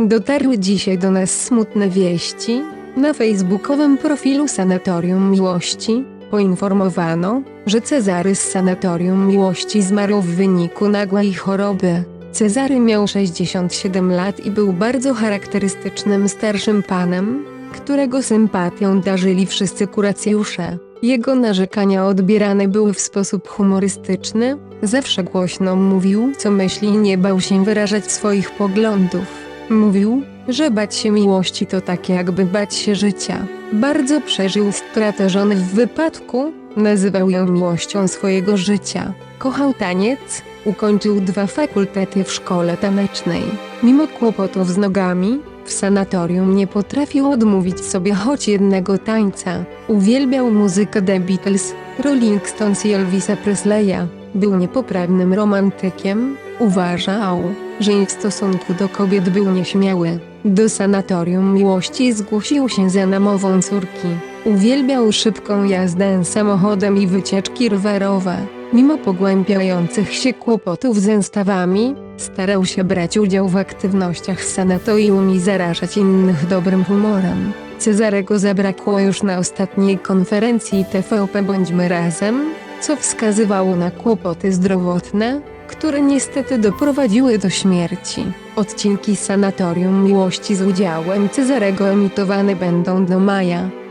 Dotarły dzisiaj do nas smutne wieści. Na facebookowym profilu Sanatorium Miłości poinformowano, że Cezary z Sanatorium Miłości zmarł w wyniku nagłej choroby. Cezary miał 67 lat i był bardzo charakterystycznym starszym panem, którego sympatią darzyli wszyscy kuracjusze. Jego narzekania odbierane były w sposób humorystyczny, zawsze głośno mówił co myśli i nie bał się wyrażać swoich poglądów. Mówił, że bać się miłości to tak jakby bać się życia. Bardzo przeżył stratę żony w wypadku, nazywał ją miłością swojego życia. Kochał taniec, ukończył dwa fakultety w szkole tanecznej. Mimo kłopotów z nogami, w sanatorium nie potrafił odmówić sobie choć jednego tańca. Uwielbiał muzykę The Beatles, Rolling Stones i Elvisa Presleya. Był niepoprawnym romantykiem. Uważał, że w stosunku do kobiet był nieśmiały. Do sanatorium miłości zgłosił się za namową córki. Uwielbiał szybką jazdę samochodem i wycieczki rowerowe. Mimo pogłębiających się kłopotów z zestawami, starał się brać udział w aktywnościach sanatorium i zarażać innych dobrym humorem. Cezarego zabrakło już na ostatniej konferencji TVP Bądźmy Razem, co wskazywało na kłopoty zdrowotne, które niestety doprowadziły do śmierci. Odcinki Sanatorium Miłości z udziałem Cezarego emitowane będą do maja.